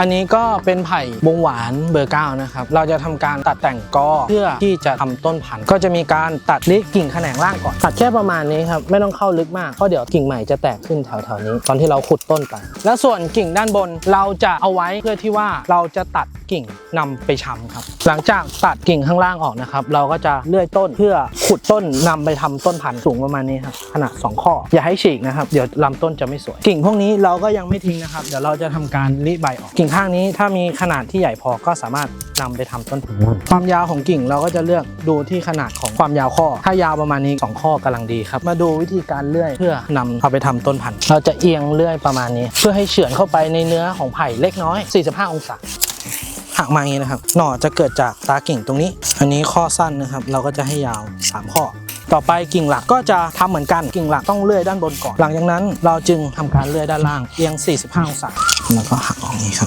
อันนี้ก็เป็นไผ่บงหวานเบอร์เก้านะครับ เราจะทำการตัดแต่งกอเพื่อที่จะทำต้นพันธุ์ ก็จะมีการตัดลิกิ่งแขนงล่างก่อน ตัดแค่ประมาณนี้ครับ ไม่ต้องเข้าลึกมากเพราะเดี๋ยวกิ่งใหม่จะแตกขึ้นแถวๆนี้ ตอนที่เราขุดต้นไป และส่วนกิ่งด้านบนเราจะเอาไว้เพื่อที่ว่าเราจะตัด กิ่งนำไปชำครับ หลังจากตัดกิ่งข้างล่างออกนะครับ เราก็จะเลื่อยต้นเพื่อขุดต้นนำไปทำต้นพันธุ์สูงประมาณนี้ครับขนาด 2 ข้อ อย่าให้ฉีกนะครับ เดี๋ยวลำต้นจะไม่สวย กิ่งพวกนี้เราก็ยังไม่ทิ้งนะครับ เดี๋ยวเราจะทำการริใบออก กิ่งข้างนี้ถ้ามีขนาดที่ใหญ่พอก็สามารถนำไปทำต้นพันธุ์ความยาวของกิ่งเราก็จะเลือกดูที่ขนาดของความยาวข้อ ถ้ายาวประมาณนี้ 2 ข้อกำลังดีครับ มาดูวิธีการเลื่อยเพื่อนำเอาไปทำต้นพันธุ์ เราจะเอียงเลื่อยประมาณนี้ เพื่อให้เฉือนเข้าไปในเนื้อของไผ่เล็กน้อย 45 องศา หักมาอย่างนี้นะครับ หน่อจะเกิดจากตากิ่งตรงนี้ อันนี้ข้อสั้นนะครับ เราก็จะให้ยาว 3 ข้อ ต่อไปกิ่งหลักก็จะทำเหมือนกัน กิ่งหลักต้องเลื่อยด้านบนก่อน หลังจากนั้นเราจึงทำการเลื่อยด้านล่างเอียง 45 องศา แล้วก็หักออกนี้ครับ